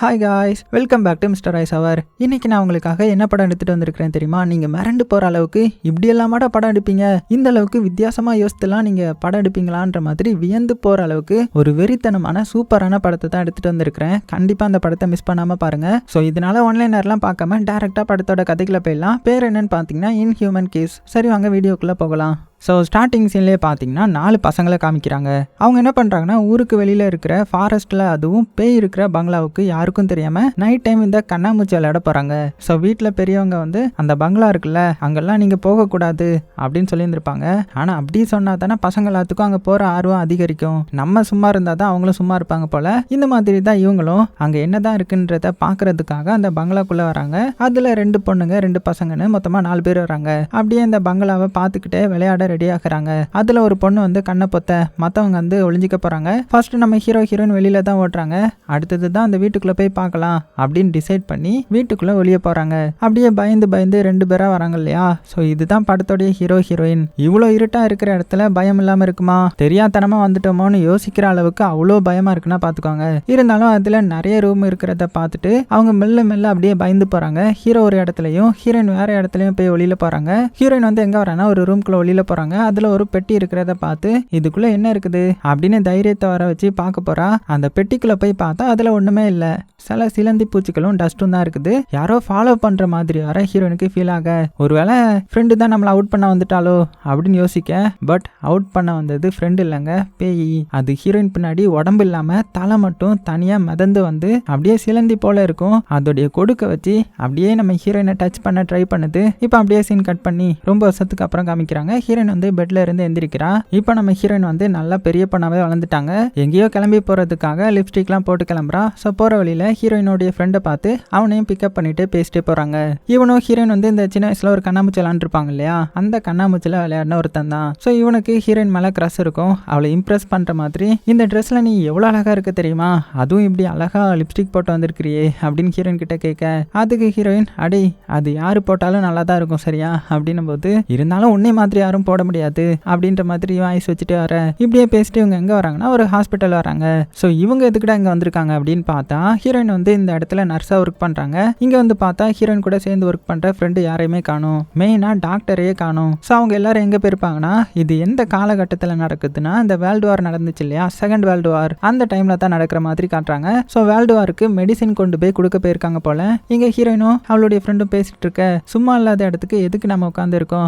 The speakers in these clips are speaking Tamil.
Hi guys welcome back to mister ice அவர் இன்னைக்கு நான் உங்களுக்காக என்ன படம் எடுத்துகிட்டு வந்திருக்கிறேன் தெரியுமா? நீங்கள் மிரண்டு போகிற அளவுக்கு இப்படி எல்லாமாட படம் எடுப்பீங்க? இந்த அளவுக்கு வித்தியாசமாக யோசித்துலாம் நீங்கள் படம் எடுப்பீங்களான்ற மாதிரி வியந்து போகிற அளவுக்கு ஒரு வெறித்தனமான சூப்பரான படத்தை தான் எடுத்துட்டு வந்திருக்கிறேன். கண்டிப்பாக அந்த படத்தை மிஸ் பண்ணாமல் பாருங்கள் ஸோ இதனால ஆன்லைனர்லாம் பார்க்காம டேரெக்டாக படத்தோட கதைக்குள்ள போயிடலாம். பேர் என்னன்னு பார்த்தீங்கன்னா இன் ஹியூமன் கேஸ் சரி வாங்க வீடியோக்குள்ளே போகலாம். ஸோ ஸ்டார்டிங் சீன்லேயே பார்த்தீங்கன்னா நாலு பசங்களை காமிக்கிறாங்க. அவங்க என்ன பண்ணுறாங்கன்னா ஊருக்கு வெளியில் இருக்கிற ஃபாரஸ்ட்டில் அதுவும் பேய் இருக்கிற பங்களாவுக்கு யாருக்கும் தெரியாமல் நைட் டைம் இந்த கண்ணாமூச்சி விளையாட போகிறாங்க ஸோ வீட்டில் பெரியவங்க வந்து அந்த பங்களா இருக்குல்ல அங்கெல்லாம் நீங்கள் போகக்கூடாது அப்படின்னு சொல்லியிருந்திருப்பாங்க. ஆனால் அப்படி சொன்னால் தானே பசங்க எல்லாத்துக்கும் அங்கே போகிற ஆர்வம் அதிகரிக்கும். நம்ம சும்மா இருந்தால் தான் அவங்களும் சும்மா இருப்பாங்க போல். இந்த மாதிரி தான் இவங்களும் அங்கே என்ன தான் இருக்குன்றத பார்க்கறதுக்காக அந்த பங்களாக்குள்ளே வராங்க. அதில் ரெண்டு பொண்ணுங்க ரெண்டு பசங்கன்னு மொத்தமாக நாலு பேர் வராங்க. அப்படியே இந்த பங்களாவை பார்த்துக்கிட்டே விளையாட ரெடி ஆகுறாங்க அதில் ஒரு பொண்ணு வந்து கண்ணை பொத்த மற்றவங்க வந்து ஒளிஞ்சிக்க போகிறாங்க ஃபர்ஸ்ட் நம்ம ஹீரோ ஹீரோயின் வெளியில தான் ஓட்டுறாங்க. அடுத்தது தான் அந்த வீட்டுக்குள்ளே போய் பார்க்கலாம் அப்படின்னு டிசைட் பண்ணி வீட்டுக்குள்ளே வெளியே போகிறாங்க அப்படியே பயந்து பயந்து ரெண்டு பேராக வராங்க இல்லையா? ஸோ இதுதான் படத்தோடைய ஹீரோ ஹீரோயின் இவ்வளோ இருட்டாக இருக்கிற இடத்துல பயம் இல்லாமல் இருக்குமா? தெரியாதனமாக வந்துட்டோமோன்னு யோசிக்கிற அளவுக்கு அவ்வளோ பயமாக இருக்குன்னா பார்த்துக்கோங்க இருந்தாலும் அதில் நிறைய ரூம் இருக்கிறத பார்த்துட்டு அவங்க மெல்ல மெல்ல அப்படியே பயந்து போகிறாங்க ஹீரோ ஒரு இடத்துலையும் ஹீரோயின் வேற இடத்துலையும் போய் வெளியில் போகிறாங்க ஹீரோயின் வந்து எங்கே வரானா ஒரு ரூம்குள்ளே வெளியில் போகிறாங்க அதில் ஒரு பெட்டி இருக்கிறத பார்த்து இதுக்குள்ளே என்ன இருக்குது? அப்படின்னு தைரியத்தை வர வச்சு பார்க்க போகிறா அந்த பெட்டிக்குள்ளே போய் பார்த்தா அதில் ஒன்றுமே இல்லை. சில சிலந்தி பூச்சிகளும் டஸ்ட்டும் தான் இருக்குது. யாரோ ஃபாலோ பண்ணுற மாதிரி வர ஹீரோயினுக்கு ஃபீல் ஆக ஒருவேளை ஃப்ரெண்டு தான் நம்மளை அவுட் பண்ண வந்துட்டாலோ அப்படின்னு யோசிக்க. பட் அவுட் பண்ண வந்தது ஃப்ரெண்டு இல்லைங்க பேய். அது ஹீரோயின் பின்னாடி உடம்பு இல்லாமல் தலை மட்டும் தனியாக மிதந்து வந்து அப்படியே சிலந்தி போல இருக்கும். அதோடைய கொடுக்க வச்சு அப்படியே நம்ம ஹீரோயினை டச் பண்ண ட்ரை பண்ணுது. இப்போ அப்படியே சீன் கட் பண்ணி ரொம்ப வருஷத்துக்கு அப்புறம் காமிக்கிறாங்க. ஹீரோயின் வந்து பெட்ல இருந்து எந்திரிக்கிறா. இப்போ நம்ம ஹீரோயின் வந்து நல்லா பெரிய பொண்ணாவே வளர்ந்துட்டாங்க. எங்கேயோ கிளம்பி போறதுக்காக லிப்ஸ்டிக்லாம் போட்டு கிளம்புறா. ஸோ போற வழியில ஹீரோயினுடைய ஃப்ரெண்டை பார்த்து அவனையும் பிக்கப் பண்ணிட்டு பேசிட்டே போறாங்க. இவனும் ஹீரோயின் வந்து இந்த சின்ன வயசுல ஒரு கண்ணாமூச்சி விளாண்டுருப்பாங்க இல்லையா? அந்த கண்ணாமூச்சில விளையாடின ஒருத்தன் தான். ஸோ இவனுக்கு ஹீரோயின் மேல கிரஸ் இருக்கும். அவளை இம்ப்ரெஸ் பண்ற மாதிரி இந்த ட்ரெஸ்ல நீ எவ்வளோ அழகா இருக்க தெரியுமா? அதுவும் இப்படி அழகா லிப்ஸ்டிக் போட்டு வந்திருக்கிறியே அப்படின்னு ஹீரோயின் கிட்ட கேட்க அதுக்கு ஹீரோயின் அடி அது யாரு போட்டாலும் நல்லா தான் இருக்கும் சரியா? அப்படின்னும் போது இருந்தாலும் உன்னை மாதிரி யாரும் போட முடியாது அப்படின்ற மாதிரி வாய்ஸ் வச்சுட்டு வர இப்படியே பேசிட்டு இவங்க எங்கே வராங்கன்னா ஒரு ஹாஸ்பிட்டல் வராங்க. ஸோ இவங்க எதுக்குடா இங்கே வந்திருக்காங்க அப்படின்னு பார்த்தா ஹீரோயின் வந்து இந்த இடத்துல நர்ஸாக ஒர்க் பண்ணுறாங்க இங்கே வந்து பார்த்தா ஹீரோயின் கூட சேர்ந்து ஒர்க் பண்ணுற ஃப்ரெண்டு யாரையுமே காணும். மெயினாக டாக்டரையே காணும். ஸோ அவங்க எல்லாரும் எங்கே போயிருப்பாங்கன்னா இது எந்த காலகட்டத்தில் நடக்குதுன்னா இந்த வேர்ல்டு வார் நடந்துச்சு இல்லையா? செகண்ட் வேர்ல்டு வார் அந்த டைமில் தான் நடக்கிற மாதிரி காட்டுறாங்க. ஸோ வேர்ல்டு வாருக்கு மெடிசின் கொண்டு போய் கொடுக்க போயிருக்காங்க போல. இங்கே ஹீரோயினும் அவளுடைய ஃப்ரெண்டும் பேசிகிட்டு இருக்க. சும்மா இல்லாத இடத்துக்கு எதுக்கு நம்ம உட்காந்து இருக்கோம்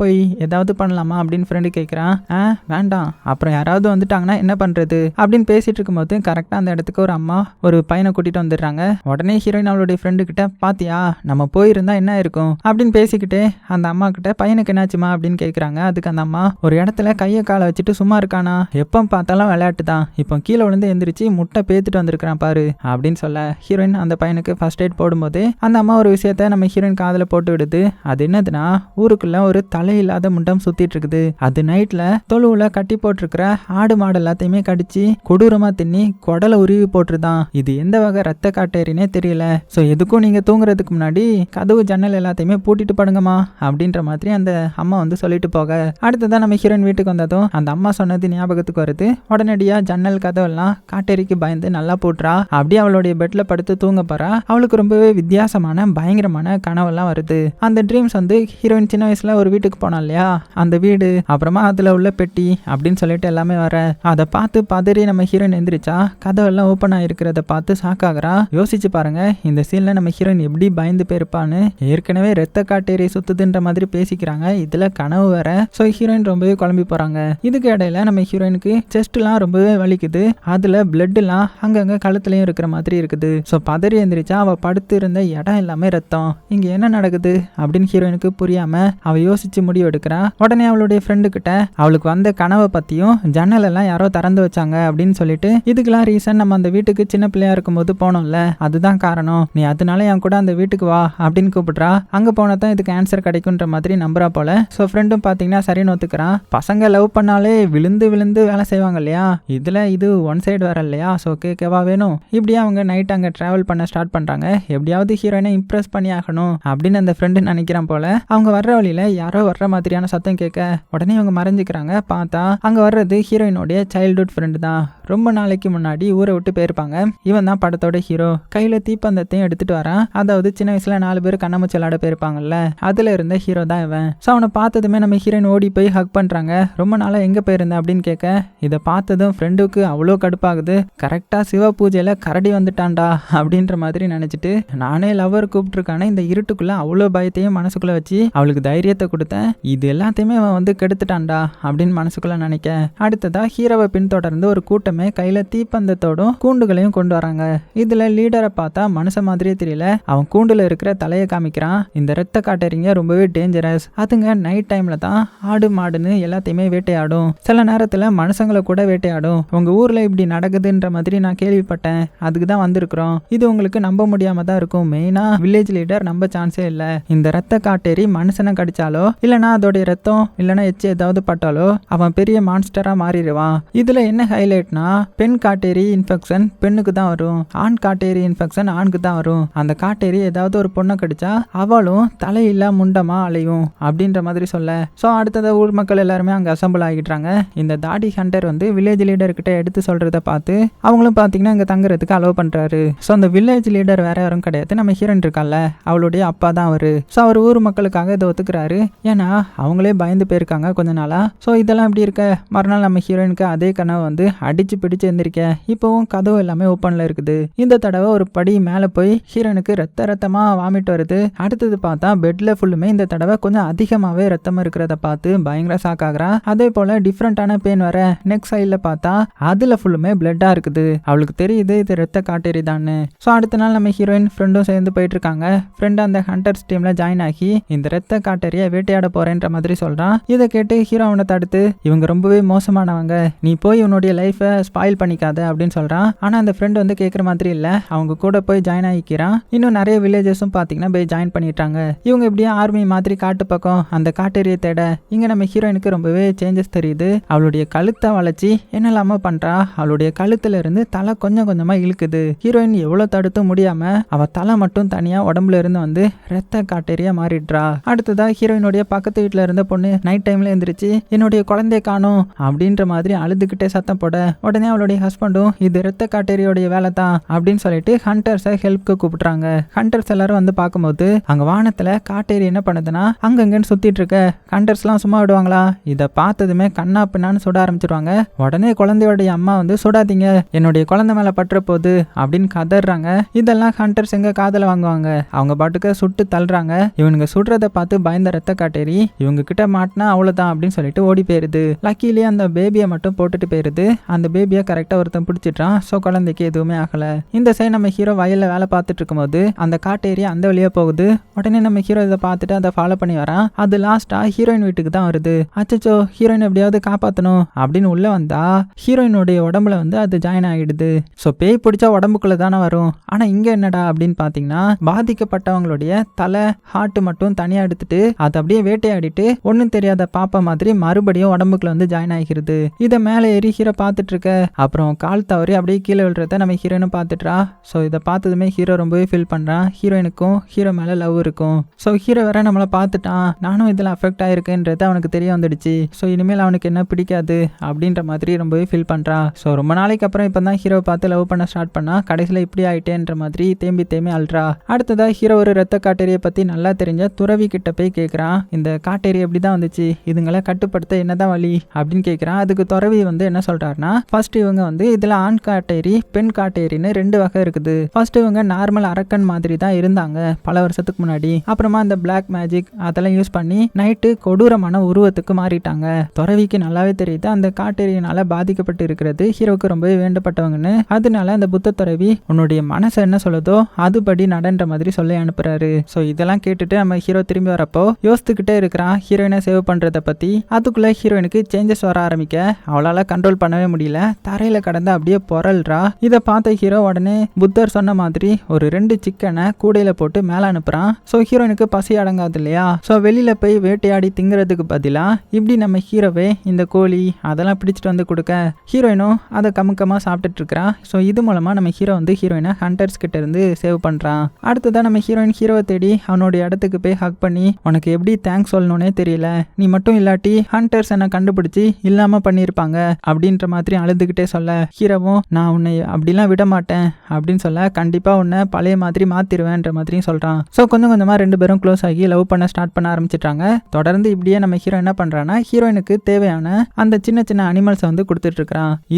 போய் ஏதாவது பண்ணலாமா அப்படின்னு ஃப்ரெண்டு கேட்குறான் ஆ வேண்டாம். அப்புறம் யாராவது வந்துட்டாங்கன்னா என்ன பண்றது? அப்படின்னு பேசிட்டு இருக்கும்போது கரெக்டாக அந்த இடத்துக்கு ஒரு அம்மா ஒரு பையனை கூட்டிட்டு வந்துடுறாங்க. உடனே ஹீரோயின் அவளுடைய ஃப்ரெண்டு கிட்ட பாத்தியா நம்ம போயிருந்தா என்ன இருக்கும்? அப்படின்னு பேசிக்கிட்டே அந்த அம்மா கிட்ட பையனுக்கு என்னாச்சுமா? அப்படின்னு கேட்குறாங்க அதுக்கு அந்த அம்மா ஒரு இடத்துல கையை காலை வச்சுட்டு சும்மா இருக்கானா? எப்போ பார்த்தாலும் விளையாட்டு தான். இப்போ கீழே விழுந்து எந்திரிச்சு முட்டை பேத்துட்டு வந்திருக்கிறான் பாரு அப்படின்னு சொல்ல ஹீரோயின் அந்த பையனுக்கு ஃபர்ஸ்ட் எய்ட் போடும்போது அந்த அம்மா ஒரு விஷயத்த நம்ம ஹீரோயின் காதில் போட்டு விடுது. அது என்னதுன்னா ஊருக்குள்ள ஒரு தலையில்லாத முண்டம் சுத்திட்டு இருக்குது அது நைட்ல தொழுவுல கட்டி போட்டிருக்கிற ஆடு மாடு எல்லாத்தையுமே கடிச்சு கொடூரமா தின்னி குடலை உருவி போட்டுருதான் இது எந்த வகை ரத்த காட்டேரினே தெரியல. ஸோ எதுக்கும் நீங்க தூங்குறதுக்கு முன்னாடி கதவு ஜன்னல் எல்லாத்தையுமே பூட்டிட்டு படுங்கம்மா அப்படின்ற மாதிரி அந்த அம்மா வந்து சொல்லிட்டு போக. அடுத்ததான் நம்ம ஹீரோயின் வீட்டுக்கு வந்ததும் அந்த அம்மா சொன்னது ஞாபகத்துக்கு வருது. உடனடியா ஜன்னல் கதவெல்லாம் காட்டேரிக்கு பயந்து நல்லா போட்டுறா. அப்படியே அவளுடைய பெட்ல படுத்து தூங்க போறா. அவளுக்கு ரொம்பவே வித்தியாசமான பயங்கரமான கனவெல்லாம் வருது. அந்த ட்ரீம்ஸ் வந்து ஹீரோயின் சின்ன வயசுல ஒரு வீட்டுக்கு போனா இல்லையா? அந்த வீடு அப்புறமா அதுல உள்ள பெட்டி அப்படின்னு சொல்லிட்டு எல்லாமே வர. அதை பார்த்து பதறி நம்ம ஹீரோயின் எந்திரிச்சா கதவெல்லாம் ஓப்பன் ஆகிருக்கிறத பார்த்து ஷாக் யோசிச்சு பாருங்க இந்த சீன்ல நம்ம ஹீரோயின் எப்படி பயந்து போயிருப்பான்னு. ஏற்கனவே ரத்த காட்டேரி சுத்துதுன்ற மாதிரி பேசிக்கிறாங்க. இதுல கனவு வேற. ஸோ ஹீரோயின் ரொம்பவே குழம்பி போறாங்க. இதுக்கு இடையில நம்ம ஹீரோயினுக்கு செஸ்ட்லாம் ரொம்பவே வலிக்குது. அதுல பிளட் எல்லாம் கழுத்துலையும் கழுத்துலயும் இருக்கிற மாதிரி இருக்குது. ஸோ பதறி எந்திரிச்சா அவ படுத்து இருந்த இடம் எல்லாமே ரத்தம். இங்க என்ன நடக்குது? அப்படின்னு ஹீரோயினுக்கு புரியாம அவ யோசிச்சு முடிவு எடுக்கிறா. உடனே அவளுடைய ஃப்ரெண்டு கிட்ட அவளுக்கு வந்த கனவை பத்தியும் ஜன்னலெல்லாம் யாரோ திறந்து வச்சாங்க அப்படின்னு சொல்லிட்டு இதுக்கெல்லாம் ரீசன் நம்ம அந்த வீட்டுக்கு சின்ன பிள்ளையா இருக்கும்போது போனோம்ல அதுதான் காரணம். நீ அதனால என் கூட அந்த வீட்டுக்கு வா அப்படின்னு கூப்பிடுறா. அங்க போனால் தான் இதுக்கு ஆன்சர் கிடைக்குன்ற மாதிரி நம்புறா போல. ஸோ ஃப்ரெண்டும் பாத்தீங்கன்னா சரின்னு ஒத்துக்கிறான். பசங்க லவ் பண்ணாலே விழுந்து விழுந்து வேலை செய்வாங்க இல்லையா? இதுல இது ஒன் சைடு வேற இல்லையா? ஸோ கேட்கவா வேணும்? இப்படியே அவங்க நைட் அங்க டிராவல் பண்ண ஸ்டார்ட் பண்றாங்க. எப்படியாவது ஹீரோயினை இம்ப்ரெஸ் பண்ணி ஆகணும் அப்படின்னு அந்த ஃப்ரெண்டு நினைக்கிறான் போல. அவங்க வர்ற வழியில யாரோ வர்ற மாதிரியான சத்தம் கேட்க உடனே அவங்க மறைஞ்சிக்கிறாங்க. பார்த்தா அங்க வர்றது ஹீரோயினோடைய சைல்ட்ஹுட் ஃப்ரெண்டு தான். ரொம்ப நாளைக்கு முன்னாடி ஊரை விட்டு போயிருப்பாங்க. இவன் தான் படத்தோட ஹீரோ கையில தீப்பந்தத்தையும் எடுத்துட்டு வரான். அதாவது சின்ன வயசுல நாலு பேர் கண்ணாமூச்சி விளாட போயிருப்பாங்கல்ல. அதுல இருந்த ஹீரோ தான் இவன். ஸோ அவனை பார்த்ததுமே நம்ம ஹீரோயின் ஓடி போய் ஹக் பண்றாங்க. ரொம்ப நாளா எங்க போயிருந்தேன் அப்படின்னு கேட்க இதை பார்த்ததும் ஃப்ரெண்டுக்கு அவ்வளோ கடுப்பாகுது. கரெக்டா சிவ பூஜையில கரடி வந்துட்டான்டா. அப்படின்ற மாதிரி நினைச்சிட்டு நானே லவ்வர் கூப்பிட்டுருக்கானே இந்த இருட்டுக்குள்ள அவ்வளோ பயத்தையும் மனசுக்குள்ள வச்சு அவளுக்கு தைரியத்தை கொடுத்தேன். இது எல்லாத்தையுமே அவன் வந்து கெடுத்துட்டான்டா அப்படின்னு மனசுக்குள்ள நினைக்க. அடுத்ததா ஹீரோவை பின்தொடர்ந்து ஒரு கூட்டமே கையில தீப்பந்தத்தோடும் கூண்டுகளையும் கொண்டு வராங்க. இதுல லீடரை பார்த்தா மனுஷ மாதிரியே தெரியல. அவன் கூண்டுல இருக்கிற தலையை காமிக்கிறான். இந்த ரத்த காட்டறிங்க ரொம்பவே டேஞ்சரஸ் அதுங்க நைட் டைம்ல தான் ஆடு மாடுன்னு எல்லாத்தையுமே வேட்டையாடும். சில நேரத்துல மனுஷங்களை கூட வேட்டையாடும். உங்க ஊர்ல இப்படி நடக்குதுன்ற மாதிரி நான் கேள்விப்பட்டேன். அதுக்கு தான் வந்திருக்கிறோம். இது உங்களுக்கு நம்ப முடியாம தான் இருக்கும். மெயினா வில்லேஜ் லீடர் நம்ப சான்ஸே இல்ல. இந்த ரத்த காட்டேரி மனுஷனை கடிச்சாலோ இல்லனா அதோடைய ரத்தம் இல்லனா எச்சு ஏதாவது பட்டாலோ அவன் பெரிய மான்ஸ்டரா மாறிடுவான். இதுல என்ன ஹைலைட்னா பெண் காட்டேரி இன்ஃபெக்ஷன் பெண்ணுக்கு தான் வரும். ஆண் காட்டேரி இன்ஃபெக்ஷன் ஆணுக்கு தான் வரும். அந்த காட்டேரி ஏதாவது ஒரு பொண்ணை கடிச்சா அவளும் தலையில்லா முண்டமா அலையும் அப்படின்ற மாதிரி சொல்ல. ஸோ அடுத்தது ஊர் மக்கள் எல்லாருமே அங்கே அசம்பிள் ஆகிடுறாங்க. இந்த தாடி ஹண்டர் வந்து வில்லேஜ் லீடர் கிட்ட எடுத்து சொல்றத பார்த்து அவங்களும் பார்த்தீங்கன்னா இங்கே தங்குறதுக்கு அலோவ் பண்றாரு. ஸோ அந்த வில்லேஜ் லீடர் வேற யாரும் கிடையாது. நம்ம ஹீரோயின் இருக்கால அவளுடைய அப்பா தான் அவரு. ஸோ அவர் ஊர் மக்களுக்காக இதை ஒத்துக்கிறாரு. ஏன்னா அவங்களே பயந்து போயிருக்காங்க கொஞ்ச நாளாக ஸோ இதெல்லாம் இப்படி இருக்க? மறுநாள் நம்ம ஹீரோயினுக்கு அதே கனவு வந்து அடிச்சு பிடிச்சு எந்திரிக்க. இப்போவும் கதவு எல்லாமே ஓப்பனில் இருக்குது. இந்த தடவை ஒரு படி மேலே போய் ஹீரோனுக்கு ரத்த ரத்தமாக வாமிட் வருது. அடுத்தது பார்த்தா பெட்டில் ஃபுல்லுமே இந்த தடவை கொஞ்சம் அதிகமாகவே ரத்தம் இருக்கிறத பார்த்து பயங்கர ஷாக் ஆகுறா. அதே போல் டிஃப்ரெண்ட்டான பெயின் வர நெக் சைடில் பார்த்தா அதில் ஃபுல்லுமே பிளட்டாக இருக்குது. அவளுக்கு தெரியுது இது ரத்த காட்டேரி தான்னு ஸோ அடுத்த நாள் நம்ம ஹீரோயின் ஃப்ரெண்டும் சேர்ந்து போயிட்டு இருக்காங்க. ஃப்ரெண்டு அந்த ஹண்டர்ஸ் டீமில் ஜாயின் ஆகி இந்த ரத்த காட்டேரியை வேட்டையாட போகிறேன்ற மாதிரி சொல்கிறான் இதை கேட்டு ஹீரோ அவனை தடுத்து இவங்க ரொம்பவே மோசமானவங்க. நீ போய் உன்னுடைய லைஃப்பை ஸ்பாயில் பண்ணிக்காத அப்படின்னு சொல்கிறான் ஆனால் அந்த ஃப்ரெண்ட் வந்து கேட்குற மாதிரி இல்லை. அவங்க கூட போய் ஜாயின் ஆகிக்கிறான். இன்னும் நிறைய வில்லேஜஸும் பார்த்தீங்கன்னா போய் ஜாயின் பண்ணிட்டாங்க. இவங்க இப்படியே ஆர்மி மாதிரி காட்டு பக்கம் அந்த காட்டேரியை தேட இங்கே நம்ம ஹீரோயினுக்கு ரொம்பவே சேஞ்சஸ் தெரியுது. அவளுடைய கழுத்தை வளைச்சி என்னெல்லாமோ பண்ணுறா அவளுடைய கழுத்துல இருந்து தலை கொஞ்சம் கொஞ்சமாக இழுக்குது. ஹீரோயின் எவ்வளோ தடுத்து முடியாமல் அவள் தலை மட்டும் தனியாக உடம்புல இருந்து வந்து ரத்த காட்டேரியா மாறிடுறா. அடுத்ததாக ஹீரோயினுடைய பக்கத்து வீட்டில் இருந்த பொண்ணு நைட் டைம்ல எந்திரிச்சு என்னுடைய குழந்தைய காணும் அப்படின்ற மாதிரி அழுதுகிட்டே சத்தம் போட உடனே அவளுடைய ஹஸ்பண்டும் இது ரத்த காட்டேரியோடைய வேலை தான் அப்படின்னு சொல்லிட்டு ஹண்டர்ஸை ஹெல்ப்க்கு கூப்பிடுறாங்க. ஹண்டர்ஸ் எல்லாரும் வந்து பார்க்கும்போது அங்க வானத்துல காட்டேரி என்ன பண்ணுதுன்னா அங்கங்கன்னு சுத்திட்டு இருக்க ஹண்டர்ஸ்லாம் சும்மா விடுவாங்களா? இதை பார்த்ததுமே கண்ணா பின்னான்னு சுட ஆரம்பிச்சிருவாங்க. உடனே குழந்தையோடைய அம்மா வந்து சுடாதீங்க என்னுடைய குழந்தை மேல பற்ற போகுது அப்படின்னு கதறாங்க இதெல்லாம் ஹண்டர்ஸ் எங்க காதல வாங்குவாங்க. அவங்க பாட்டுக்கு சுட்டு தள்ளுறாங்க. இவனுங்க சுடுறத பார்த்து பயந்த ரத்த காட்டேரி இவங்க கிட்ட மாட்டினா அவ்வளோதான் அப்படின்னு சொல்லிட்டு ஓடி போயிருது. லக்கிலேயே அந்த பேபியை மட்டும் போட்டுட்டு போயிருது. அந்த பேபியை கரெக்டாக ஒருத்தன் பிடிச்சிட்டான் ஸோ குழந்தைக்கு எதுவுமே ஆகலை. இந்த சைடு நம்ம ஹீரோ வயலில் வேலை பார்த்துட்டு இருக்கும்போது அந்த காட்டேரி அந்த வழியாக போகுது. உடனே நம்ம ஹீரோ இதை பார்த்துட்டு அதை ஃபாலோ பண்ணி வரான். அது லாஸ்ட்டாக ஹீரோயின் வீட்டுக்கு தான் வருது. அச்சச்சோ ஹீரோயின் எப்படியாவது காப்பாற்றணும் அப்படின்னு உள்ளே வந்தா ஹீரோயினுடைய உடம்புல வந்து அது ஜாயின் ஆகிடுது ஸோ பேய் பிடிச்சா உடம்புக்குள்ள தானே வரும். ஆனால் இங்கே என்னடா அப்படின்னு பார்த்தீங்கன்னா பாதிக்கப்பட்டவங்களுடைய தலை ஹார்ட் மட்டும் தனியாக எடுத்துட்டு அதை அப்படியே வேட்டையாடிட்டு ஒன்று ஒன்றும் தெரியாத பாப்பா மாதிரி மறுபடியும் உடம்புக்குள்ள வந்து ஜாயின் ஆகிருது இதை மேலே ஏறி ஹீரோ பார்த்துட்டு இருக்க அப்புறம் கால் தவறி அப்படியே கீழே விழுறத நம்ம ஹீரோயினும் பார்த்துட்றா. ஸோ இதை பார்த்ததுமே ஹீரோ ரொம்பவே ஃபீல் பண்றான் ஹீரோயினுக்கும் ஹீரோ மேலே லவ் இருக்கும். ஸோ ஹீரோ வேற நம்மளை பார்த்துட்டான். நானும் இதில் அஃபெக்ட் ஆயிருக்கேன்றது அவனுக்கு தெரிய வந்துடுச்சு. ஸோ இனிமேல் அவனுக்கு என்ன பிடிக்காது அப்படின்ற மாதிரி ரொம்பவே ஃபீல் பண்றான் ஸோ ரொம்ப நாளைக்கு அப்புறம் இப்போ தான் ஹீரோ பார்த்து லவ் பண்ண ஸ்டார்ட் பண்ணா. கடைசியில் இப்படி ஆயிட்டேன்ற மாதிரி தேம்பி தேம்பி அல்றா அடுத்ததாக ஹீரோ ஒரு ரத்த காட்டேரியை பற்றி நல்லா தெரிஞ்ச துறவி கிட்ட போய் கேட்குறான் இந்த காட்டேரி எப்படி தான் வந்துச்சு? இதுங்களை கட்டுப்படுத்த என்னதான் வழி? அப்படின்னு கேட்குறான் அதுக்கு துறவி வந்து என்ன சொல்றாருன்னா ஃபர்ஸ்ட் இவங்க வந்து இதுல ஆண் காட்டேரி பெண் காட்டேரின்னு ரெண்டு வகை இருக்குது. ஃபர்ஸ்ட் இவங்க நார்மல் அரக்கன் மாதிரி தான் இருந்தாங்க பல வருஷத்துக்கு முன்னாடி. அப்புறமா அந்த பிளாக் மேஜிக் அதெல்லாம் யூஸ் பண்ணி நைட்டு கொடூரமான உருவத்துக்கு மாறிட்டாங்க. துறவிக்கு நல்லாவே தெரியுது. அந்த காட்டேரியினால பாதிக்கப்பட்டு இருக்கிறது ஹீரோவுக்கு ரொம்பவே வேண்டப்பட்டவங்கன்னு. அதனால அந்த புத்த துறவி உன்னுடைய மனசு என்ன சொல்லுதோ அதுபடி நடன்ற மாதிரி சொல்லி அனுப்புறாரு. ஸோ இதெல்லாம் கேட்டுட்டு நம்ம ஹீரோ திரும்பி வரப்போ யோசித்துக்கிட்டே இருக்கிறான். ஹீரோயினை சேவ் பண்ணுறத பற்றி அதுக்குள்ளே ஹீரோயினுக்கு சேஞ்சஸ் வர ஆரம்பிக்க அவளால் கண்ட்ரோல் பண்ணவே முடியல. தரையில் கடந்து அப்படியே பொறல்றா இதை பார்த்த ஹீரோ உடனே புத்தர் சொன்ன மாதிரி ஒரு ரெண்டு சிக்கனை கூடையில் போட்டு மேலே அனுப்புகிறான் ஸோ ஹீரோயினுக்கு பசி அடங்காது இல்லையா? ஸோ வெளியில் போய் வேட்டையாடி திங்கிறதுக்கு பதிலாக இப்படி நம்ம ஹீரோவே இந்த கோழி அதெல்லாம் பிடிச்சிட்டு வந்து கொடுக்க. ஹீரோயினும் அதை கமுக்கமா சாப்பிட்டுட்டு இருக்கிறா. ஸோ இது மூலமாக நம்ம ஹீரோ வந்து ஹீரோயினை ஹண்டர்ஸ் கிட்ட இருந்து சேவ் பண்ணுறான் அடுத்ததான் நம்ம ஹீரோயின் ஹீரோவை தேடி அவனுடைய இடத்துக்கு போய் ஹக் பண்ணி உனக்கு எப்படி தேங்க்ஸ் சொல்லணும்னே தெரியல. நீ மட்டும் இல்லாட்டி ஹண்டர்ஸ் என்ன கண்டுபிடிச்சி இல்லாம பண்ணியிருப்பாங்க அப்படின்ற மாதிரி அழுதுகிட்டே சொல்ல ஹீரோவும் நான் உன்னை அப்படிலாம் விட மாட்டேன் அப்படின்னு சொல்ல கண்டிப்பா உன்னை பழைய மாதிரி மாத்திருவேன்ற மாதிரியும் சொல்றான். ஸோ கொஞ்சம் கொஞ்சமா ரெண்டு பேரும் க்ளோஸ் ஆகி லவ் பண்ண ஸ்டார்ட் பண்ண ஆரம்பிச்சிட்டாங்க. தொடர்ந்து இப்படியே நம்ம ஹீரோ என்ன பண்ணுறான்னா ஹீரோயினுக்கு தேவையான அந்த சின்ன சின்ன அனிமல்ஸ் வந்து கொடுத்துட்டு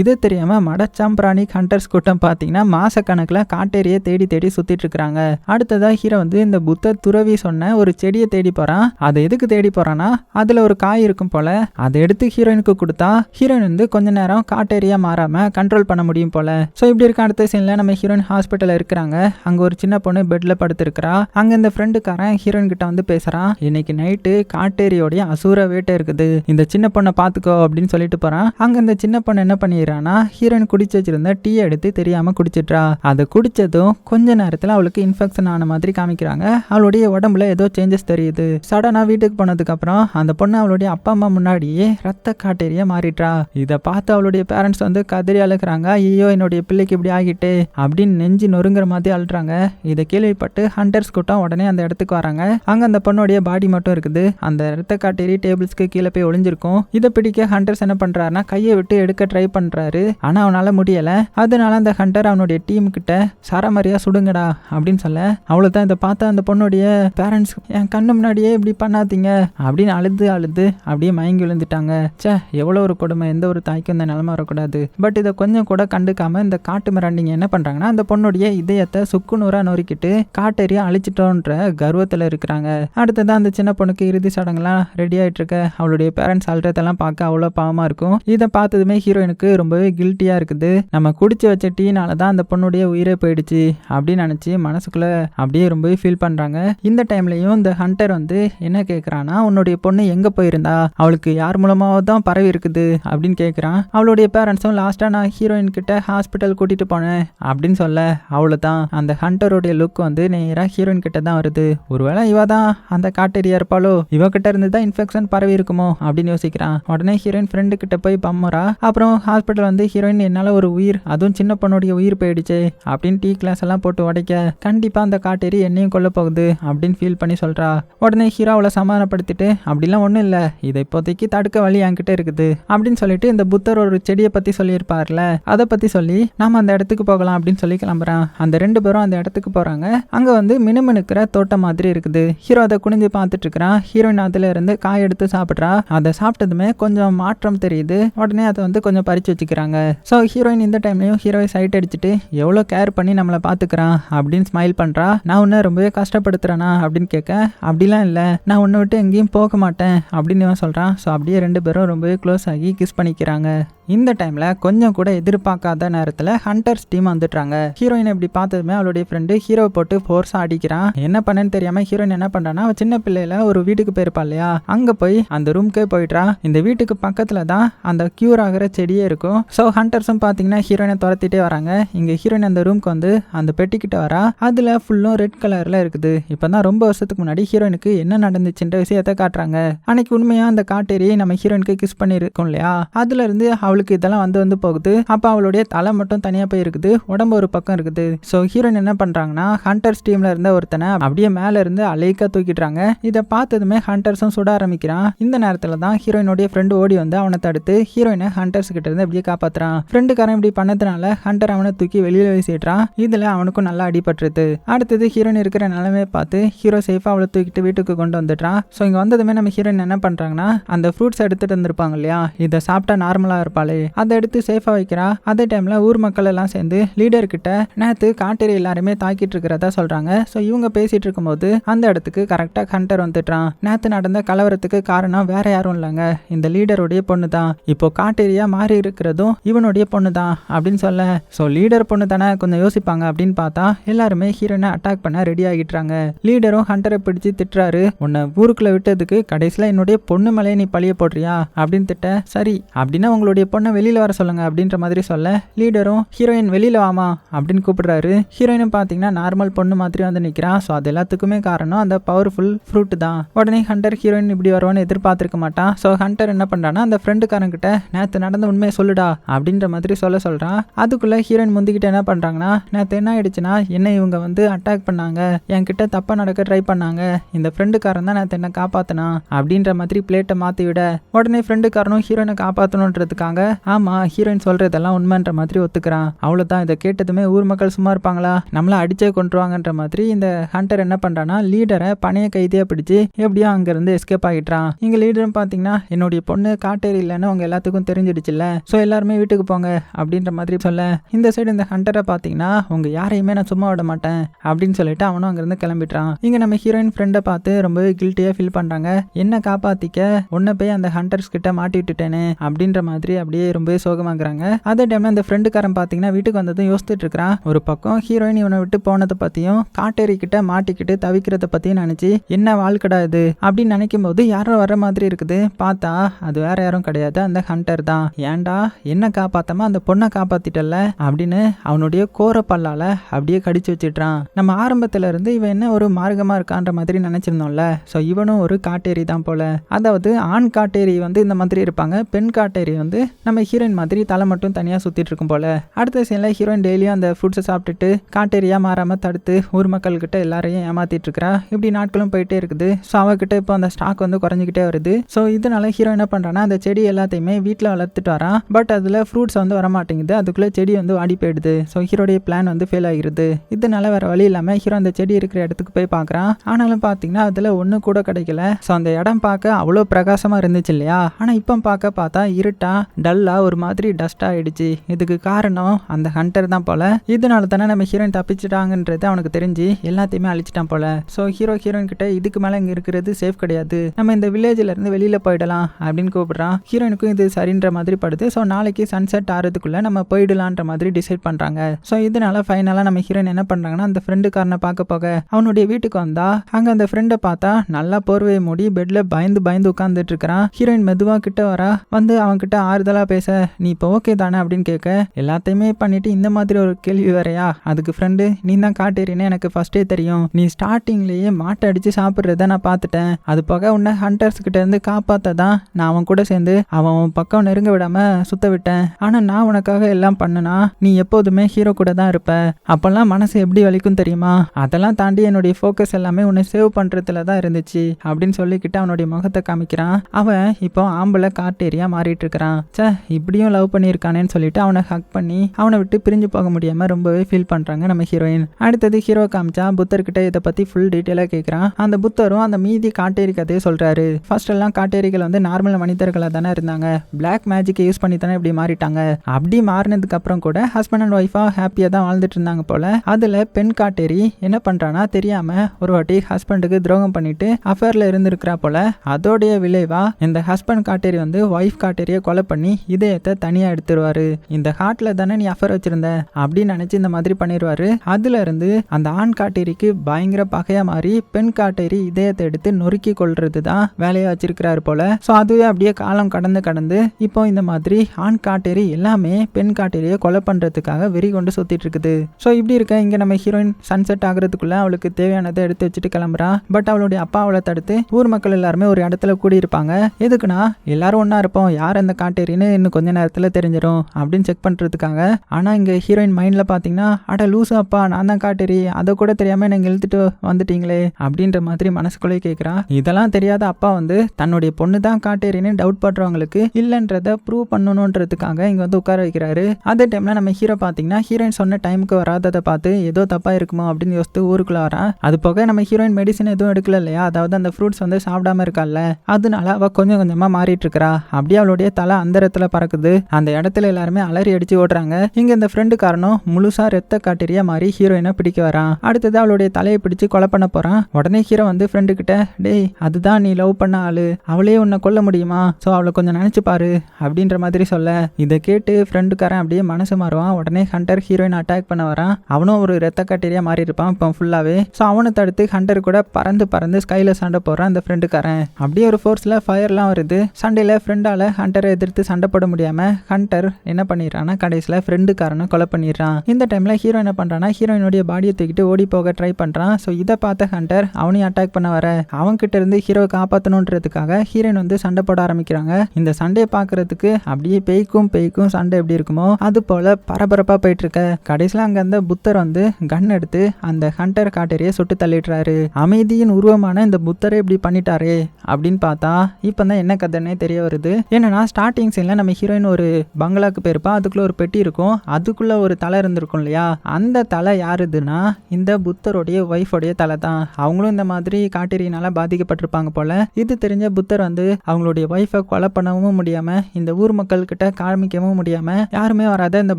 இது தெரியாம மடச்சாம்பிராணி ஹண்டர்ஸ் கூட்டம் பார்த்தீங்கன்னா மாசக்கணக்கில் காட்டேரியை தேடி தேடி சுத்திட்டு இருக்கிறாங்க அடுத்ததா ஹீரோ வந்து இந்த புத்த துறவி சொன்ன ஒரு செடியை தேடி போறான். அதை எதுக்கு தேடி போகிறான்னா அதுல ஒரு காய் இருக்கும் போல அதை எடுத்து ஹீரோயினுக்கு கொடுத்தா ஹீரோயின் வந்து கொஞ்ச நேரம் காட்டேரியா மாறாம கண்ட்ரோல் பண்ண முடியும் போல. ஸோ இப்படி இருக்க அடுத்த சீன்ல நம்ம ஹீரோயின் ஹாஸ்பிட்டலில் இருக்கிறாங்க. அங்க ஒரு சின்ன பொண்ணு பெட்ல படுத்திருக்கிறா. அங்க இந்த ஃப்ரெண்டுக்காரன் ஹீரோயின் கிட்ட வந்து பேசுறான் இன்னைக்கு நைட்டு காட்டேரியோடைய அசூர வேட்டை இருக்குது. இந்த சின்ன பொண்ணை பாத்துக்கோ அப்படின்னு சொல்லிட்டு போறான் அங்க இந்த சின்ன பொண்ணு என்ன பண்ணிடுறான்னா ஹீரோயின் குடிச்சு வச்சிருந்த டீ எடுத்து தெரியாம குடிச்சிட்றா. அதை குடிச்சதும் கொஞ்ச நேரத்துல அவளுக்கு இன்ஃபெக்ஷன் ஆன மாதிரி காமிக்கிறாங்க. அவளுடைய உடம்புல ஏதோ சேஞ்சஸ் தெரியுது. சடனா வீட்டுக்கு போனதுக்கு அப்புறம் அந்த பொண்ணு அவளுடைய அப்பா அம்மா முன்னாடியே ரத்த காட்டேரியா மாறிட்டா. இதை பார்த்து அவளுடைய பேரண்ட்ஸ் வந்து கதறி அழுகிறாங்க. ஐயோ என்னுடைய பிள்ளைக்கு இப்படி ஆகிட்டு அப்படின்னு நெஞ்சு நொறுங்குற மாதிரி அழுறாங்க இதை கேள்விப்பட்டு ஹண்டர்ஸ் கூட்டம் உடனே அந்த இடத்துக்கு வராங்க. அங்க அந்த பொண்ணுடைய பாடி மட்டும் இருக்குது. அந்த ரத்த காட்டேரி டேபிள்ஸ்க்கு கீழே போய் ஒளிஞ்சிருக்கும். இதை பிடிக்க ஹண்டர்ஸ் என்ன பண்றாருன்னா கையை விட்டு எடுக்க ட்ரை பண்றாரு. ஆனா அவனால முடியல. அதனால அந்த ஹண்டர் அவனுடைய டீம் கிட்ட சரமரியா சுடுங்கடா அப்படின்னு சொல்ல அவ்வளவுதான் இதை பார்த்தா அந்த பொண்ணுடைய பேரண்ட்ஸ் என் கண்ணு முன்னாடியே இப்படி பண்ணாதீங்க அப்படின்னு அழுது அழுது அப்படியே மயங்கி விழுந்துட்டாங்க. ச்சே எவ்வளோ ஒரு கொடுமை. எந்த ஒரு தாய்க்கும் இந்த நிலமை வரக்கூடாது. பட் இதை கொஞ்சம் கூட கண்டுக்காம இந்த காட்டு மிராண்டிங்க என்ன பண்ணுறாங்கன்னா அந்த பொண்ணுடைய இதயத்தை சுக்குநூறாக நொறுக்கிட்டு காட்டேரியா அழிச்சிட்டோன்ற கர்வத்தில் இருக்கிறாங்க. அடுத்ததான் அந்த சின்ன பொண்ணுக்கு இறுதி சடங்குலாம் ரெடி ஆகிட்டு இருக்க அவளுடைய பேரண்ட்ஸ் அழுறதெல்லாம் பார்க்க அவ்வளோ பாவமாக இருக்கும். இதை பார்த்ததுமே ஹீரோயினுக்கு ரொம்பவே கில்ட்டியாக இருக்குது. நம்ம குடிச்சு வச்ச டீனால தான் அந்த பொண்ணுடைய உயிரே போயிடுச்சு அப்படின்னு நினச்சி மனசுக்குள்ளே அப்படியே ரொம்பவே ஃபீல் பண்ணுறாங்க இந்த டைம்லையும் இந்த ஹண்டர் வந்து என்ன கேட்குறான்னா உன்னுடைய பொண்ணு எங்க போயிருந்தா? அவளுக்கு யார் மூலமாவது தான் பரவி இருக்குது? அப்படின்னு கேட்குறான் அவளுடைய பேரண்ட்ஸும் லாஸ்டா நான் ஹீரோயின் கிட்ட ஹாஸ்பிட்டல் கூட்டிட்டு போனேன். அப்படின்னு சொல்ல அவ்வளோதான் அந்த ஹண்டருடைய லுக் வந்து நேராக ஹீரோயின் கிட்ட தான் வருது. ஒருவேளை இவ தான் அந்த காட்டேரியா இருப்பாளோ? இவ கிட்ட இருந்து தான் இன்ஃபெக்ஷன் பரவி இருக்குமோ? அப்படின்னு யோசிக்கிறான். உடனே ஹீரோயின் ஃப்ரெண்டு கிட்ட போய் பம்மரா அப்புறம் ஹாஸ்பிட்டல் வந்து ஹீரோயின் என்னால ஒரு உயிர் அதுவும் சின்ன பொண்ணுடைய உயிர் போயிடுச்சு அப்படின்னு டீ கிளாஸ் எல்லாம் போட்டு உடைக்க கண்டிப்பா அந்த காட்டேரி என்னையும் கொல்ல போகுது அப்படின்னு ஃபீல் பண்ணி சொல்றா. உடனே ஹீரோ அவளை சமாதானப்படுத்திட்டு அப்படிலாம் ஒன்றும் இல்லை. இதை இப்போதைக்கு தடுக்க வழி என்கிட்ட இருக்குது. அப்படின்னு சொல்லிட்டு இந்த புத்தர் ஒரு செடியை பற்றி சொல்லியிருப்பார்ல அதை பற்றி சொல்லி நாம் அந்த இடத்துக்கு போகலாம் அப்படின்னு சொல்லி கிளம்புறான். அந்த ரெண்டு பேரும் அந்த இடத்துக்கு போகிறாங்க அங்கே வந்து மினுமினுக்கிற தோட்டம் மாதிரி இருக்குது. ஹீரோ அதை குனிஞ்சு பார்த்துட்டு இருக்கிறான். ஹீரோயின் அதில் இருந்து காய் எடுத்து சாப்பிட்றா. அதை சாப்பிட்டதுமே கொஞ்சம் மாற்றம் தெரியுது. உடனே அதை வந்து கொஞ்சம் பறிச்சு வச்சுக்கிறாங்க. ஸோ ஹீரோயின் இந்த டைம்லையும் ஹீரோவை சைட் அடிச்சுட்டு எவ்வளோ கேர் பண்ணி நம்மளை பார்த்துக்கிறான் அப்படின்னு ஸ்மைல் பண்ணுறா நான் உன்னை ரொம்பவே கஷ்டப்படுத்துறேனா? அப்படின்னு கேட்க அப்படிலாம் இல்லை. நான் உன்னை விட்டு எங்கேயும் போக மாட்டேன் அப்படின்னு இவன் ஸோ அப்படியே ரெண்டு பேரும் ரொம்பவே க்ளோஸ் ஆகி கிஸ் பண்ணிக்கிறாங்க. இந்த டைம்ல கொஞ்சம் கூட எதிர்பார்க்காத நேரத்தில் ஹண்டர்ஸ் டீம் வந்துடுறாங்க. ஹீரோயின் இப்படி பார்த்ததுமே அவளுடைய ஃப்ரெண்டு ஹீரோ போட்டு ஃபோர்ஸாக அடிக்கிறான். என்ன பண்ணேன்னு தெரியாமல் ஹீரோயின் என்ன பண்ணுறான்னா சின்ன பிள்ளையில ஒரு வீட்டுக்கு போயிருப்பா இல்லையா? அங்கே போய் அந்த ரூம்க்கே போயிட்டா இந்த வீட்டுக்கு பக்கத்தில் தான் அந்த க்யூர் ஆகிற செடியே இருக்கும். ஸோ ஹண்டர்ஸும் பார்த்தீங்கன்னா ஹீரோயினை துரத்திட்டே வராங்க. இங்கே ஹீரோயின் அந்த ரூம்க்கு வந்து அந்த பெட்டிக்கிட்ட வரா. அதில் ஃபுல்லும் ரெட் கலரில் இருக்குது. இப்போ தான் ரொம்ப வருஷத்துக்கு முன்னாடி ஹீரோயினுக்கு என்ன நடந்துச்சுன்ற விஷயத்த காட்டுறாங்க. அன்னைக்கு உண்மையாக அந்த காட்டேரியை நம்ம ஹீரோயினுக்கு கிஸ் பண்ணியிருக்கோம் இல்லையா? அதுலேருந்து அவளுக்கு இதெல்லாம் வந்து வந்து போகுது. அப்போ அவளுடைய தலை மட்டும் தனியாக போய் இருக்குது. உடம்பு ஒரு பக்கம் இருக்குது. ஸோ ஹீரோயின் என்ன பண்ணுறாங்கன்னா ஹண்டர்ஸ் டீமில் இருந்த ஒருத்தனை அப்படியே மேலே இருந்து அலைக்கா தூக்கிடுறாங்க. இதை பார்த்ததுமே ஹண்டர்ஸும் சுட ஆரம்பிக்கிறான். இந்த நேரத்தில் தான் ஹீரோயினுடைய ஃப்ரெண்டு ஓடி வந்து அவனை தடுத்து ஹீரோயினை ஹண்டர்ஸ் கிட்ட இருந்து அப்படியே காப்பாற்றுறான் ஃப்ரெண்டுக்காரன் இப்படி பண்ணதுனால ஹண்டர் அவனை தூக்கி வெளியில் வீசிடுறான் இதில் அவனுக்கும் நல்லா அடிபட்டுருது அடுத்தது ஹீரோயின் இருக்கிற நிலைமையை பார்த்து ஹீரோ சேஃபாக அவளை தூக்கிட்டு வீட்டுக்கு கொண்டு வந்துடுறான். ஸோ இங்கே வந்ததுமே நம்ம ஹீரோயின் என்ன பண்ணுறாங்கன்னா அந்த ஃப்ரூட்ஸ் எடுத்துட்டு வந்திருப்பாங்க இல்லையா? இதை சாப்பிட்டா நார்மலாக இருப்பாளே. அதை எடுத்து சேஃபாக வைக்கிறா. அதே டைமில் ஊர் மக்கள் எல்லாம் சேர்ந்து லீடர் கிட்ட நேற்று காட்டேரி எல்லாருமே தாக்கிட்டு இருக்கிறதா சொல்கிறாங்க ஸோ இவங்க பேசிட்டு இருக்கும்போது அந்த இடத்துக்கு கரெக்டாக ஹண்டர் வந்துட்டான். நேற்று நடந்த கலவரத்துக்கு காரணம் வேற யாரும் இல்லைங்க. இந்த லீடருடைய பொண்ணு தான் இப்போ காட்டேரியா மாறி இருக்கிறதும் இவனுடைய பொண்ணு தான் அப்படின்னு சொல்ல. ஸோ லீடர் பொண்ணு தானே கொஞ்சம் யோசிப்பாங்க அப்படின்னு பார்த்தா எல்லாருமே ஹீரோனை அட்டாக் பண்ண ரெடி ஆகிட்டுறாங்க லீடரும் ஹண்டரை பிடிச்சு திட்டுறாரு. உன்னை ஊருக்குள்ள விட்டதுக்கு கடைசியில் என்னுடைய பொண்ணு மேலே நீ பழிய போடுறியா? அப்படின்னு திட்ட சரி அப்படின்னா உங்களுடைய பொண்ணை வெளியில் வர சொல்லுங்க அப்படின்ற மாதிரி சொல்ல லீடரும் ஹீரோயின் வெளியில் வாமா அப்படின்னு கூப்பிடுறாரு. ஹீரோயினும் பார்த்தீங்கன்னா நார்மல் பொண்ணு மாதிரி வந்து நிற்கிறான் ஸோ அது எல்லாத்துக்குமே காரணம் அந்த பவர்ஃபுல் ஃப்ரூட் தான். உடனே ஹண்டர் ஹீரோயின் இப்படி வருவான்னு எதிர்பார்த்துருக்க மாட்டான் ஸோ ஹண்டர் என்ன பண்ணுறான்னா அந்த ஃப்ரெண்டுக்காரங்கிட்ட நேற்று நடந்த உண்மையை சொல்லுடா அப்படின்ற மாதிரி சொல்ல சொல்கிறான் அதுக்குள்ளே ஹீரோயின் முந்திக்கிட்டு என்ன பண்ணுறாங்கன்னா நேற்று என்ன ஆயிடுச்சுன்னா என்ன இவங்க வந்து அட்டாக் பண்ணாங்க? என்கிட்ட தப்பாக நடக்க ட்ரை பண்ணாங்க. இந்த ஃப்ரெண்டுக்காரன் தான் நேற்று என்ன காப்பாற்றினான் அப்படின்ற மாதிரி பிளேட்டை மாற்றி விட உடனே ஃப்ரெண்டுக்காரனும் ஹீரோயினை காப்பாற்றணுன்றதுக்காக ஆமாம் ஹீரோயின் சொல்கிறதெல்லாம் உண்மைன்ற மாதிரி ஒத்துக்கிறான். அவ்வளோதான் இதை கேட்டதுமே ஊர் மக்கள் சும்மா இருப்பாங்களா? நம்மளை அடிச்சே கொண்டுருவாங்கன்ற மாதிரி இந்த ஹண்டர் என்ன பண்ணுறான்னா லீடரை பணைய கைதியாக பிடிச்சி எப்படியோ அங்கேருந்து எஸ்கேப் ஆகிட்டான் இங்கே லீடரும் பார்த்தீங்கன்னா என்னுடைய பொண்ணு காட்டேரி இல்லைன்னு அவங்க எல்லாத்துக்கும் தெரிஞ்சிடுச்சுல்ல ஸோ எல்லாருமே வீட்டுக்கு போங்க அப்படின்ற மாதிரி சொல்ல. இந்த சைடு இந்த ஹண்டரை பார்த்தீங்கன்னா உங்க யாரையுமே நான் சும்மா விட மாட்டேன் அப்படின்னு சொல்லிட்டு அவனும் அங்கேருந்து கிளம்பிட்டான் இங்கே நம்ம ஹீரோயின் ஃப்ரெண்டை பார்த்து ரொம்பவே கில்ட்டியாக ஃபீல் பண்ணுறாங்க என்ன காப்பாற்றிக்க உன்னை போய் அந்த ஹண்டர்ஸ் கிட்ட மாட்டி விட்டுட்டேனே? அப்படின்ற மாதிரி அப்படியே ரொம்பவே சோகமாக்குறாங்க அதே டைம்ல அந்த ஃப்ரெண்டுக்காரன் பாத்தீங்கன்னா வீட்டுக்கு வந்ததும் யோசிச்சுட்டு இருக்கிறான். ஒரு பக்கம் ஹீரோயின் இவனை விட்டு போனதை பற்றியும் காட்டேரி கிட்ட மாட்டிக்கிட்டு தவிக்கிறத பற்றியும் நினச்சி என்ன வாழ்க்கடா இது? அப்படின்னு நினைக்கும் போது யாரோ வர மாதிரி இருக்குது. பார்த்தா அது வேற யாரும் கிடையாது. அந்த ஹண்டர் தான். ஏன்டா? என்ன காப்பாத்தாம அந்த பொண்ணை காப்பாத்திட்டல அப்படின்னு அவனுடைய கோர பல்லால அப்படியே கடிச்சு வச்சிடுறான். நம்ம ஆரம்பத்துல இருந்து இவன் என்ன ஒரு மார்க்கமா இருக்கான்ற மாதிரி நினைச்சிருந்தோம்ல. ஸோ இவனும் ஒரு காட்டேரி தான் போல. அதாவது ஆண் காட்டேரி வந்து இந்த மாதிரி இருப்பாங்க. பெண் காட்டேரி வந்து நம்ம ஹீரோயின் மாதிரி தலை மட்டும் தனியாக சுற்றிட்டு இருக்கும் போல. அடுத்த சீனில் ஹீரோயின் டெய்லியும் அந்த ஃபுட்ஸை சாப்பிட்டுட்டு காட்டேரியாக மாறாமல் தடுத்து ஊர் மக்கள்கிட்ட எல்லாரையும் ஏமாத்திட்டு இருக்கிறா. இப்படி நாட்களும் போயிட்டே இருக்குது. ஸோ அவகிட்ட இப்போ அந்த ஸ்டாக் வந்து குறைஞ்சிக்கிட்டே வருது. ஸோ இதனால ஹீரோ என்ன பண்ணுறான்னா அந்த செடி எல்லாத்தையுமே வீட்டில் வளர்த்துட்டு வரான் பட் அதில் ஃப்ரூட்ஸ் வந்து வர மாட்டேங்குது அதுக்குள்ளே செடி வந்து வாடி போயிடுது. ஸோ ஹீரோடைய பிளான் வந்து ஃபெயில் ஆகிருது. இதனால வேறு வழி இல்லாமல் ஹீரோ அந்த செடி இருக்கிற இடத்துக்கு போய் பார்க்குறான் ஆனாலும் பார்த்தீங்கன்னா அதில் ஒன்று கூட கிடைக்கல. ஸோ அந்த இடம் பார்க்க அவ்வளோ பிரகாசமாக இருந்துச்சு இல்லையா? ஆனால் இப்போ பார்க்க பார்த்தா இருட்டா டல்லாக ஒரு மாதிரி டஸ்ட் ஆகிடுச்சு இதுக்கு காரணம் அந்த ஹண்டர் தான் போல. இதனால தானே நம்ம ஹீரோயின் தப்பிச்சிட்டாங்கன்றது அவனுக்கு தெரிஞ்சு எல்லாத்தையுமே அழிச்சிட்டான் போல. ஸோ ஹீரோ ஹீரோயின் கிட்ட இதுக்கு மேலே இங்கே இருக்கிறது சேஃப் கிடையாது. நம்ம இந்த வில்லேஜில் இருந்து வெளியில் போயிடலாம் அப்படின்னு கூப்பிட்றான். ஹீரோயினுக்கும் இது சரின்ற மாதிரி படுது. ஸோ நாளைக்கு சன்செட் ஆகிறதுக்குள்ளே நம்ம போயிடலான்ற மாதிரி டிசைட் பண்ணுறாங்க ஸோ இதனால ஃபைனலாக நம்ம ஹீரோயின் என்ன பண்ணுறாங்கன்னா அந்த ஃப்ரெண்டுக்காரனை பார்க்க போக. அவனுடைய வீட்டுக்கு வந்தா அங்கே அந்த ஃப்ரெண்டை பார்த்தா நல்லா போர்வையை மூடி பெட்ல பயந்து பயந்து உட்காந்துட்டு இருக்கிறான் ஹீரோயின் மெதுவாக கிட்ட வரா. வந்து அவன் கிட்ட ஆறுதலாக பேச நீ இப்போ ஓகே தானே? அப்படின்னு கேட்க எல்லாத்தையுமே பண்ணிட்டு இந்த மாதிரி ஒரு கேள்வி வரையா அதுக்கு ஃப்ரெண்டு நீ தான் காட்டேரின்னு எனக்கு ஃபர்ஸ்டே தெரியும். நீ ஸ்டார்டிங்லேயே மாட்டை அடிச்சு சாப்பிட்றத நான் பார்த்துட்டேன். அது போக உன்னை ஹண்டர்ஸ் கிட்ட இருந்து காப்பாத்த தான் நான் அவன் கூட சேர்ந்து அவன் உன் பக்கம் நெருங்க விடாம சுத்த விட்டேன். ஆனா நான் உனக்காக எல்லாம் பண்ணனா நீ எப்போதுமே ஹீரோ கூட தான் இருப்ப. அப்பெல்லாம் மனசு எப்படி வலிக்கும் தெரியுமா? அதெல்லாம் தாண்டி என்னுடைய ஃபோக்கஸ் எல்லாமே உன்னை சேவ் பண்றதுல தான் இருந்துச்சு. அப்படின்னு சொல்லி கிட்ட அவனுடைய முகத்தை காமிக்கிறான். அவன் இப்போ ஆம்பளை காட்டேரியா மாறிட்டு இருக்கிறான் சே இப்படியும் லவ் பண்ணியிருக்கானேன்னு சொல்லிட்டு அவனை ஹக் பண்ணி அவனை விட்டு பிரிஞ்சு போக முடியாம ரொம்பவே ஃபீல் பண்றாங்க நம்ம ஹீரோயின் அடுத்தது ஹீரோ காமிச்சா புத்தர்கிட்ட இதை பத்தி ஃபுல் டீட்டெயிலாக கேட்குறான் அந்த புத்தரும் அந்த மீதி காட்டேரி கதையை சொல்றாரு. ஃபர்ஸ்ட் எல்லாம் காட்டேரிகள் வந்து நார்மல் மனிதர்களாக தானே இருந்தாங்க. பிளாக் மேஜிக்கை யூஸ் பண்ணி தானே இப்படி மாறிட்டாங்க. அப்படி மாறினதுக்கு அப்புறம் கூட ஹஸ்பண்ட் அண்ட் ஒய்ஃபா ஹாப்பியாக தான் வாழ்ந்துட்டு இருந்தாங்க போல. அதுல பெண் காட்டேரி என்ன பண்றானா தெரியாம ஒரு வாட்டி ஹஸ்பண்டுக்கு துரோகம் பண்ணிட்டு அஃபேர்ல இருந்திருக்கிற போல அதோடைய விளைவா இந்த ஹஸ்பண்ட் காட்டேரி வந்து ஒய்ஃப் காட்டேரியை கொலை பண்ணி இதயத்தை தனியா எடுத்துருவாரு. இந்த ஹார்ட்ல தானே நீ அஃபர் வச்சிருந்த? அப்படின்னு நினைச்சு இந்த மாதிரி பண்ணிடுவாரு அதுல இருந்து அந்த ஆண் காட்டேரிக்கு பயங்கர பகையா மாறி பெண் காட்டேரி இதயத்தை எடுத்து நொறுக்கி கொள்றது தான் வேலையா வச்சிருக்கிறாரு போல. ஸோ அதுவே அப்படியே காலம் கடந்து கடந்து இப்போ இந்த மாதிரி ஆண் காட்டேரி எல்லாமே பெண் காட்டேரியை கொலை பண்றதுக்காக வெறி கொண்டு சுத்திட்டு இருக்குது. ஸோ இப்படி இருக்க இங்க நம்ம ஹீரோயின் சன்செட் ஆகுறதுக்குள்ள அவளுக்கு தேவையானதை எடுத்து வச்சுட்டு கிளம்புறா. பட் அவளுடைய அப்பா அவளை தடுத்து ஊர் மக்கள் மக்கள் எல்லாருமே ஒரு இடத்துல கூடி இருப்பாங்க எதுக்குன்னா எல்லாரும் ஒன்றா இருப்போம். யார் அந்த காட்டேரின்னு இன்னும் கொஞ்ச நேரத்தில் தெரிஞ்சிடும் அப்படின்னு செக் பண்ணுறதுக்காக ஆனால் இங்கே ஹீரோயின் மைண்டில் பார்த்தீங்கன்னா அட லூசு அப்பா நான் தான் காட்டேரி அதை கூட தெரியாமல் நீங்கள் இழுத்துட்டு வந்துட்டீங்களே அப்படின்ற மாதிரி மனசுக்குள்ளே கேட்குறான் இதெல்லாம் தெரியாத அப்பா வந்து தன்னுடைய பொண்ணு தான் காட்டேரின்னு டவுட் பண்ணுறவங்களுக்கு இல்லைன்றத ப்ரூவ் பண்ணணுன்றதுக்காக இங்கே வந்து உட்கார வைக்கிறாரு. அதே டைமில் நம்ம ஹீரோ பார்த்தீங்கன்னா ஹீரோயின் சொன்ன டைமுக்கு வராததை பார்த்து ஏதோ தப்பாக இருக்குமோ அப்படின்னு யோசித்து ஊருக்குள்ள வரான் அது போக நம்ம ஹீரோயின் மெடிசன் எதுவும் எடுக்கல இல்லையா? அதாவது அந்த ஃப்ரூட்ஸ் வந்து சாப்பிடாம இருக்கால அதனால அவ கொஞ்சம் கொஞ்சமா மாறிட்டு இருக்கறா அப்படியே அவளுடைய தலை அந்தரத்துல பறக்குது. அந்த இடத்துல எல்லாருமே அலறி அடிச்சு ஓடுறாங்க. இங்க இந்த ஃப்ரெண்டு காரணம் முழுசா ரத்த காட்டேரியா மாறி ஹீரோயினை பிடிக்க வரான். அடுத்தது அவளுடைய தலையை பிடிச்சு கொலை பண்ண போறான். உடனே ஹீரோ வந்து ஃப்ரெண்டு கிட்ட டேய் அதுதான் நீ லவ் பண்ண ஆளு. அவளே உன்னை கொல்ல முடியுமா? ஸோ அவளை கொஞ்சம் நினைச்சு பாரு அப்படின்ற மாதிரி சொல்ல. இதை கேட்டு ஃப்ரெண்டுக்காரன் அப்படியே மனசு மாறுவான். உடனே ஹண்டர் ஹீரோயின் அட்டாக் பண்ண வரான். அவனும் ஒரு ரத்த காட்டேரியா மாறி இருப்பான் இப்போ ஃபுல்லாவே ஸோ அவனை தடுத்து ஹண்டர் கூட பறந்து பறந்து ஸ்கைல சண்டை போடுறான் அந்த ஃப்ரெண்டுக்காரன் அப்படியே ஒரு ஃபோர்ஸில் ஃபயர்லாம் வருது. சண்டையில் ஃப்ரெண்டால் ஹண்டரை எதிர்த்து சண்டை போட முடியாமல் ஹண்டர் என்ன பண்ணிடுறான்னா கடைசியில் ஃப்ரெண்டுக்காரனை கொலை பண்ணிடுறான். இந்த டைமில் ஹீரோ என்ன பண்ணுறான்னா ஹீரோயினுடைய பாடியை தூக்கிட்டு ஓடி போக ட்ரை பண்ணுறான் ஸோ இதை பார்த்த ஹண்டர் அவனையும் அட்டாக் பண்ண வர. அவன்கிட்ட இருந்து ஹீரோவை காப்பாற்றணுன்றதுக்காக ஹீரோயின் வந்து சண்டை போட ஆரம்பிக்கிறாங்க. இந்த சண்டையை பார்க்கறதுக்கு அப்படியே பேய்க்கும் பேய்க்கும் சண்டை எப்படி இருக்குமோ அது போல பரபரப்பாக போயிட்டு இருக்க கடைசியில் அங்கே அந்த புத்தர் வந்து கன் எடுத்து அந்த ஹண்டர் காட்டேரியை சுட்டு தள்ளிடுறாரு. அமைதியின் உருவமான இந்த புத்தரை இப்படி பண்ணிட்டாரு இறந்துட்டாரே அப்படின்னு பார்த்தா இப்போ தான் என்ன கதைன்னே தெரிய வருது. என்னன்னா ஸ்டார்டிங் சீனில் நம்ம ஹீரோயின் ஒரு பங்களாக்கு போயிருப்பா அதுக்குள்ளே ஒரு பெட்டி இருக்கும் அதுக்குள்ளே ஒரு தலை இருந்திருக்கும் இல்லையா? அந்த தலை யாருதுன்னா இந்த புத்தருடைய ஒய்ஃபோடைய தலை தான். அவங்களும் இந்த மாதிரி காட்டேரியினால பாதிக்கப்பட்டிருப்பாங்க போல. இது தெரிஞ்ச புத்தர் வந்து அவங்களுடைய ஒய்ஃபை கொலை பண்ணவும் முடியாம இந்த ஊர் மக்கள்கிட்ட காமிக்கவும் முடியாம யாருமே வராத இந்த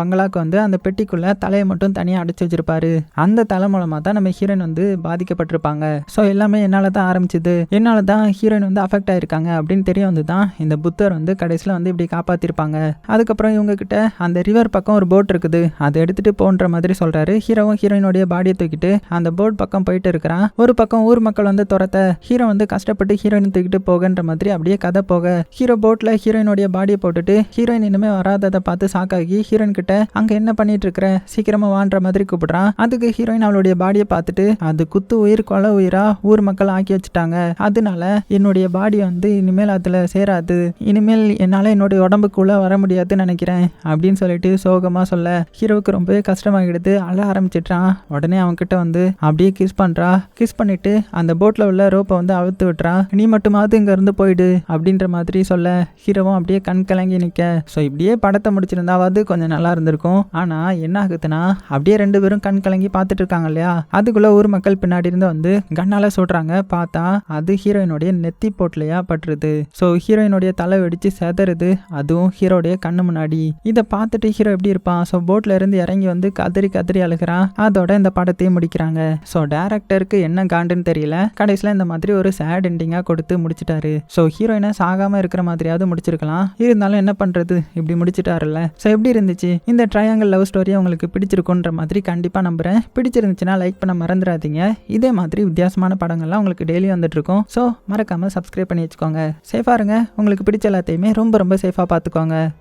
பங்களாக்கு வந்து அந்த பெட்டிக்குள்ள தலையை மட்டும் தனியாக அடைச்சி வச்சிருப்பாரு. அந்த தலை மூலமா தான் நம்ம ஹீரோயின் வந்து பாதிக்கப்பட்டிருப்பாங்க. ஸோ எல்லாமே என்னால தான் ஆரம்பிச்சது. என்னால தான் ஹீரோயின் வந்து அஃபெக்ட் ஆயிருக்காங்க அப்படின்னு தெரிய வந்து தான் இந்த புத்தர் வந்து கடைசியில் வந்து இப்படி காப்பாற்றிருப்பாங்க அதுக்கப்புறம் இவங்க கிட்ட அந்த ரிவர் பக்கம் ஒரு போட் இருக்குது. அதை எடுத்துட்டு போன்ற மாதிரி சொல்றாரு. ஹீரோவும் ஹீரோயினுடைய பாடியை தூக்கிட்டு அந்த போட் பக்கம் போயிட்டு இருக்கிறான். ஒரு பக்கம் ஊர் மக்கள் வந்து துரத்த ஹீரோ வந்து கஷ்டப்பட்டு ஹீரோயின் தூக்கிட்டு போகன்ற மாதிரி அப்படியே கதை போக ஹீரோ போட்ல ஹீரோயினுடைய பாடியை போட்டுட்டு ஹீரோயின் இனிமே வராததை பார்த்து சாக்காகி ஹீரோயின் கிட்ட அங்க என்ன பண்ணிட்டு இருக்கிற? சீக்கிரமா வான்ற மாதிரி கூப்பிடுறான். அதுக்கு ஹீரோயின் அவளுடைய பாடியை பார்த்துட்டு அது குத்து உயிர் கொலை உயிரா? ஊர் மக்கள் ஆக்கி வச்சுட்டாங்க. அதனால என்னுடைய பாடி வந்து இனிமேல் அதில் சேராது. இனிமேல் என்னால் என்னுடைய உடம்புக்குள்ளே வர முடியாதுன்னு நினைக்கிறேன் அப்படின்னு சொல்லிட்டு சோகமாக சொல்ல ஹீரோவுக்கு ரொம்பவே கஷ்டமாகிடுது. அழ ஆரம்பிச்சிட்றான். உடனே அவன்கிட்ட வந்து அப்படியே கிஸ் பண்ணுறா கிஸ் பண்ணிட்டு அந்த போட்டில் உள்ள ரோப்பை வந்து அவுத்து விட்டுறான். நீ மட்டுமாவது இங்கேருந்து போயிடு அப்படின்ற மாதிரி சொல்ல ஹீரோவும் அப்படியே கண் கலங்கி நிற்க ஸோ இப்படியே படத்தை முடிச்சிருந்தாவது கொஞ்சம் நல்லா இருந்திருக்கும். ஆனால் என்ன ஆகுதுன்னா அப்படியே ரெண்டு பேரும் கண் கலங்கி பார்த்துட்டு இருக்காங்க இல்லையா? அதுக்குள்ளே ஊர் மக்கள் பின்னாடி இருந்து வந்து கண்ணால் சுடுறாங்க பார்த்தா அது ஹீரோயினுடைய நெத்தி போட்லையா பட்டுருது ஸோ ஹீரோயினுடைய தலை வெடிச்சு செதறுது அதுவும் ஹீரோடைய கண்ணு முன்னாடி. இதை பார்த்துட்டு ஹீரோ எப்படி இருப்பான்? ஸோ போட்ல இருந்து இறங்கி வந்து கதறி கதறி அழுகிறான். அதோட இந்த படத்தையும் முடிக்கிறாங்க. ஸோ டேரக்டருக்கு என்ன காண்டுன்னு தெரியல. கடைசியில் இந்த மாதிரி ஒரு சேட் எண்டிங்காக கொடுத்து முடிச்சிட்டாரு. ஸோ ஹீரோயினை சாகாம இருக்கிற மாதிரியாவது முடிச்சிருக்கலாம். இருந்தாலும் என்ன பண்றது? இப்படி முடிச்சிட்டாருல்ல. ஸோ எப்படி இருந்துச்சு? இந்த ட்ரையாங்கல் லவ் ஸ்டோரி உங்களுக்கு பிடிச்சிருக்குன்ற மாதிரி கண்டிப்பாக நம்புகிறேன் பிடிச்சிருந்துச்சுன்னா லைக் பண்ண மறந்துடாதீங்க. இதே மாதிரி வித்தியாசமான படங்கள்லாம் உங்களுக்கு டெய்லி வந்துட்டு இருக்கும். ஸோ மறக்காம சப்ஸ்கிரைப் பண்ணி வச்சுக்கோங்க. சேஃபாக இருங்க. உங்களுக்கு பிடிச்ச எல்லாத்தையுமே ரொம்ப ரொம்ப சேஃபாக பார்த்துக்கோங்க.